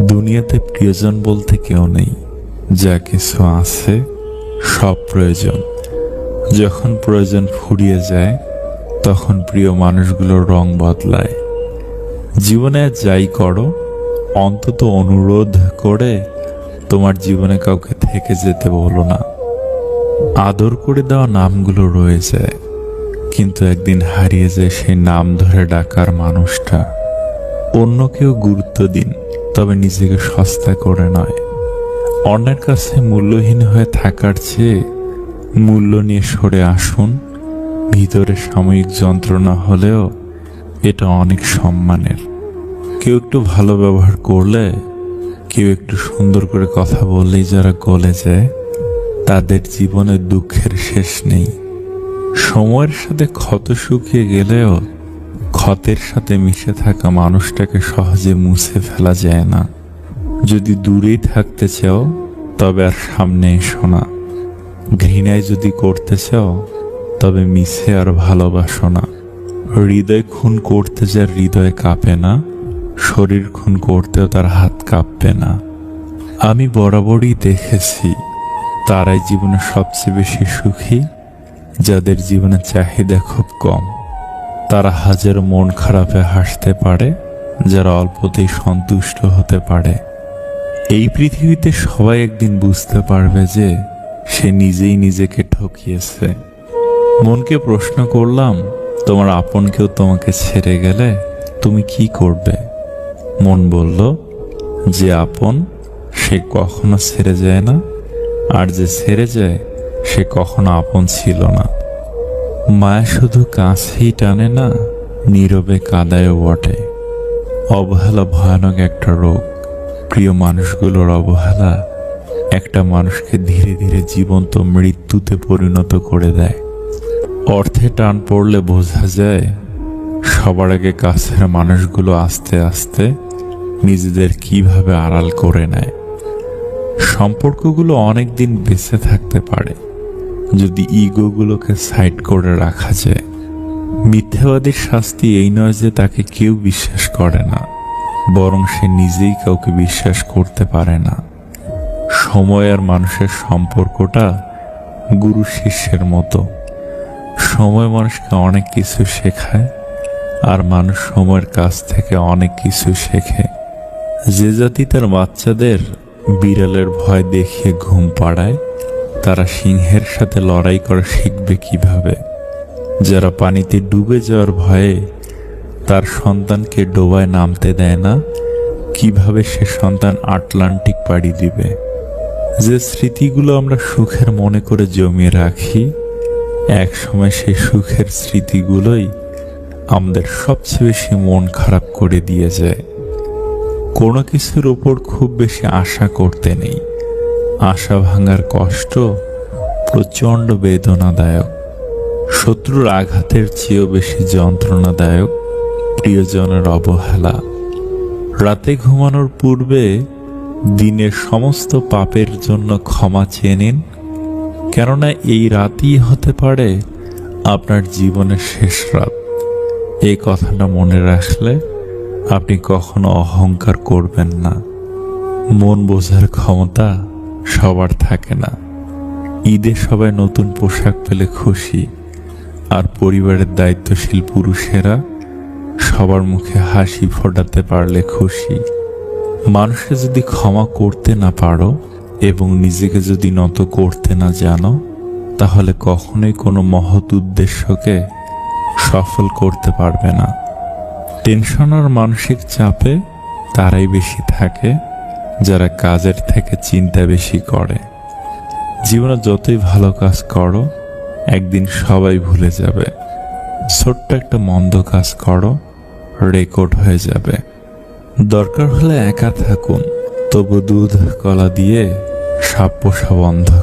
দুনিয়াতে প্রিয়জন বলতে কেউ নেই। যা কিছু আছে, সব প্রয়োজন। যখন প্রয়োজন ফুরিয়ে যায়, তখন প্রিয় মানুষগুলোর রং বদলায়। জীবনে যাই করো, অন্তত অনুরোধ করে তোমার জীবনে কাউকে থেকে যেতে বলো না। আদর করে দেওয়া নামগুলো রয়ে যায়, কিন্তু একদিন হারিয়ে যায় সেই নাম ধরে ডাকার মানুষটা। অন্য কেউ গুরুত্ব দিন। তবে নিজেকে সস্তা করে নয়। অন্যের কাছে মূল্যহীন হয়ে থাকার চেয়ে মূল্য নিয়ে সরে আসুন। ভিতরে সাময়িক যন্ত্রণা হলেও এটা অনেক সম্মানের। কেউ একটু ভালো ব্যবহার করলে, কেউ একটু সুন্দর করে কথা বললেই যারা গলে যায়, তাদের জীবনে দুঃখের শেষ নেই। সময়ের সাথে ক্ষত শুকিয়ে গেলেও ক্ষতের সাথে মিশে থাকা মানুষটাকে সহজে মুছে ফেলা যায় না। যদি দূরেই থাকতে চাও, তবে আর সামনে এসো না। ঘৃণায় যদি করতে চাও, তবে মিশে আর ভালোবাসো না। হৃদয় খুন করতে যার হৃদয় কাঁপে না, শরীর খুন করতেও তার হাত কাঁপবে না। আমি বরাবরই দেখেছি, তারাই জীবনে সবচেয়ে বেশি সুখী, যাদের জীবনে চাহিদা খুব কম। তারা হাজের মন খারাপে হাসতে পারে, যারা অল্পতেই সন্তুষ্ট হতে পারে। এই পৃথিবীতে সবাই একদিন বুঝতে পারবে যে সে নিজেই নিজেকে ঠকিয়েছে। মনকে প্রশ্ন করলাম, তোমার আপন কেউ তোমাকে ছেড়ে গেলে তুমি কি করবে? মন বলল, যে আপন, সে কখনো ছেড়ে যায় না, আর যে ছেড়ে যায়, সে কখনো আপন ছিল না। মায়া শুধু কাছেই টানে না, নীরবে কাদায়ও বটে। অবহেলা ভয়ানক একটা রোগ। প্রিয় মানুষগুলোর অবহেলা একটা মানুষকে ধীরে ধীরে জীবন্ত মৃত্যুতে পরিণত করে দেয়। অর্থে টান পড়লে বোঝা যায়, সবার আগে কাছের মানুষগুলো আস্তে আস্তে নিজেদের কীভাবে আড়াল করে নেয়। সম্পর্কগুলো অনেক দিন বেঁচে থাকতে পারে। যদি ইগোগুলোকে সাইড করে রাখা যায়, মিথ্যাবাদীর শাস্তি এই নয় যে তাকে কেউ বিশ্বাস করে না, বরং সে নিজেই কাউকে বিশ্বাস করতে পারে না। সময় আর মানুষের সম্পর্কটা গুরু শিষ্যের মতো। সময় মানুষকে অনেক কিছু শেখায়, আর মানুষ সময়ের কাছ থেকে অনেক কিছু শেখে। যে জাতি তার বাচ্চাদের বিড়ালের ভয় দেখিয়ে ঘুম পাড়ায় তারা সিংহের সাথে লড়াই করা শিখবে কীভাবে। যারা পানিতে ডুবে যাওয়ার ভয়ে তার সন্তানকে ডোবায় নামতে দেয় না, কীভাবে সে সন্তান আটলান্টিক পাড়ি দিবে। যে স্মৃতিগুলো আমরা সুখের মনে করে জমিয়ে রাখি এক সময় সেই সুখের স্মৃতিগুলোই আমাদের সবচেয়ে বেশি মন খারাপ করে দিয়ে যায়। কোনো কিছুর ওপর খুব বেশি আশা করতে নেই। আশা ভাঙার কষ্ট প্রচণ্ড বেদনাদায়ক। শত্রুর আঘাতের চেয়েও বেশি যন্ত্রণাদায়ক প্রিয়জনের অবহেলা। রাতে ঘুমানোর পূর্বে দিনের সমস্ত পাপের জন্য ক্ষমা চেয়ে নিন। কেননা এই রাতই হতে পারে আপনার জীবনের শেষ রাত। এই কথাটা মনে রাখলে আপনি কখনো অহংকার করবেন না। মন বোঝার ক্ষমতা সবার থাকে না। ঈদে সবাই নতুন পোশাক পেলে খুশি, আর পরিবারের দায়িত্বশীল পুরুষেরা সবার মুখে হাসি ফোটাতে পারলে খুশি। মানুষকে যদি ক্ষমা করতে না পারো এবং নিজেকে যদি নত করতে না জানো, তাহলে কখনোই কোনো মহৎ উদ্দেশ্যকে সফল করতে পারবে না। টেনশন আর মানসিক চাপে তারাই বেশি থাকে। যারা কাজের থেকে চিন্তা বেশি করে। জীবনে যতই ভালো কাজ করো, একদিন সবাই ভুলে যাবে। ছোট্ট একটা মন্দ কাজ করো, রেকর্ড হয়ে যাবে। দরকার হলে একা থাকুন, তবু দুধ কলা দিয়ে সাপ পোষা বন্ধ